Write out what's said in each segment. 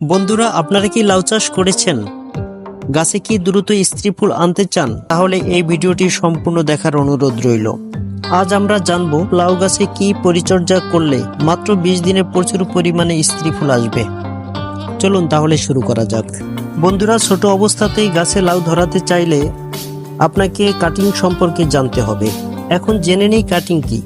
বন্ধুরা, আপনারা কি লাউ চাষ করেছেন? গাছে কি দ্রুত স্ত্রী ফুল আনতে চান? তাহলে এই ভিডিওটি সম্পূর্ণ দেখার অনুরোধ রইল। আজ আমরা জানব লাউ গাছে কি পরিচর্যা করলে মাত্র বিশ দিনে প্রচুর পরিমাণে স্ত্রী ফুল আসবে। চলুন তাহলে শুরু করা যাক। বন্ধুরা, ছোট অবস্থাতেই গাছে লাউ ধরাতে চাইলে আপনাকে কাটিং সম্পর্কে জানতে হবে। এখন জেনে নেই কাটিং কি।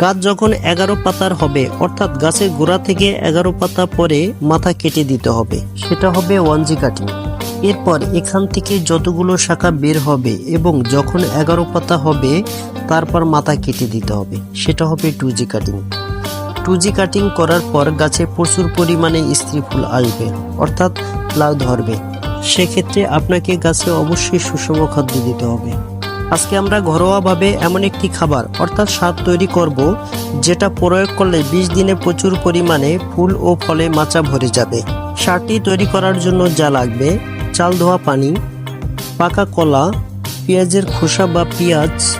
গাছ যখন এগারো পাতার হবে, অর্থাৎ গাছের গোড়া থেকে এগারো পাতা পরে মাথা কেটে দিতে হবে। সেটা হবে ওয়ানজি কাটিং। এরপর এখান থেকে যতগুলো শাখা বের হবে এবং যখন এগারো পাতা হবে, তারপর মাথা কেটে দিতে হবে। সেটা হবে two G cutting. Two G cutting করার পর গাছে প্রচুর পরিমাণে স্ত্রী ফুল আসবে, অর্থাৎ লাউ ধরবে। সেক্ষেত্রে আপনাকে গাছে অবশ্যই সুষম খাদ্য দিতে হবে। আজকে আমরা ঘরোয়াভাবে এমন একটি খাবার অর্থাৎ সার তৈরি করব, যেটা প্রয়োগ করলে বিশ দিনে প্রচুর পরিমাণে ফুল ও ফলে মাচা ভরে যাবে। সারটি তৈরি করার জন্য যা লাগবে, চাল ধোয়া পানি, পাকা কলা, পেঁয়াজের খোসা বা পেঁয়াজ,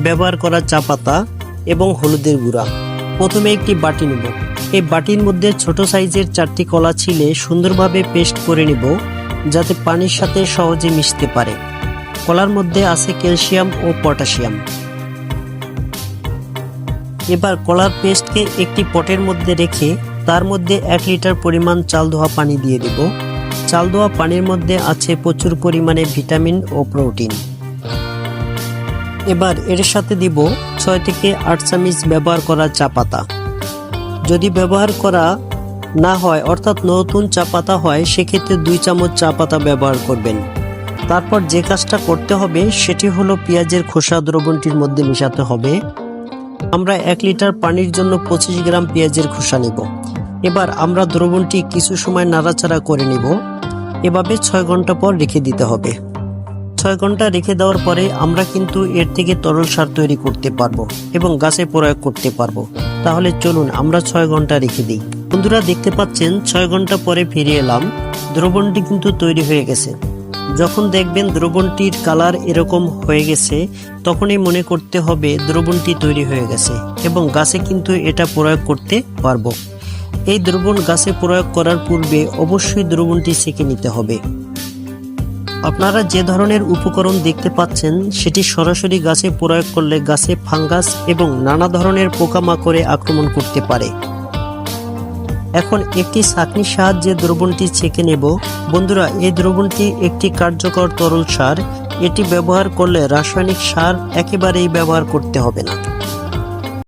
ব্যবহার করা চা পাতা এবং হলুদের গুঁড়া। প্রথমে একটি বাটি নেব। এই বাটির মধ্যে ছোট সাইজের চারটি কলা ছিলে সুন্দরভাবে পেস্ট করে নেব, যাতে পানির সাথে সহজে মিশতে পারে। কলার মধ্যে আছে ক্যালসিয়াম ও পটাশিয়াম। এবার কলার পেস্টকে একটি পটের মধ্যে রেখে তার মধ্যে এক লিটার পরিমাণ চাল ধোয়া পানি দিয়ে দেব। চাল ধোয়া পানির মধ্যে আছে প্রচুর পরিমাণে ভিটামিন ও প্রোটিন। এবার এর সাথে দিব ছয় থেকে আট চামিচ ব্যবহার করা চা পাতা। যদি ব্যবহার করা না হয়, অর্থাৎ নতুন চা পাতা হয়, সেক্ষেত্রে দুই চামচ চা পাতা ব্যবহার করবেন। তারপর যে কাজটা করতে হবে, সেটি হলো পেঁয়াজের খোসা দ্রবণটির মধ্যে মেশাতে হবে। আমরা এক লিটার পানির জন্য পঁচিশ গ্রাম পেঁয়াজের খোসা নেব। এবার আমরা দ্রবণটি কিছু সময় নাড়াচাড়া করে নেব। এভাবে ছয় ঘণ্টা পর রেখে দিতে হবে। ছয় ঘণ্টা রেখে দেওয়ার পরে আমরা কিন্তু এর থেকে তরল সার তৈরি করতে পারব এবং গাছে প্রয়োগ করতে পারব। তাহলে চলুন আমরা ছয় ঘণ্টা রেখে দিই। বন্ধুরা, দেখতে পাচ্ছেন, ছয় ঘণ্টা পরে ফিরে এলাম। দ্রবণটি কিন্তু তৈরি হয়ে গেছে। যখন দেখবেন দ্রবণটির কালার এরকম হয়ে গেছে, তখনই মনে করতে হবে দ্রবণটি তৈরি হয়ে গেছে এবং গাছে কিন্তু এটা প্রয়োগ করতে পারব। এই দ্রবণ গাছে প্রয়োগ করার পূর্বে অবশ্যই দ্রবণটি সেঁকে নিতে হবে। আপনারা যে ধরনের উপকরণ দেখতে পাচ্ছেন, সেটি সরাসরি গাছে প্রয়োগ করলে গাছে ফাঙ্গাস এবং নানা ধরনের পোকামাকড়ে আক্রমণ করতে পারে। এখন একটি ছাঁকনির সাহায্যে দ্রবণটি ছেঁকে নেব। বন্ধুরা, এই দ্রবণটি একটি কার্যকর তরল সার। এটি ব্যবহার করলে রাসায়নিক সার একেবারেই ব্যবহার করতে হবে না।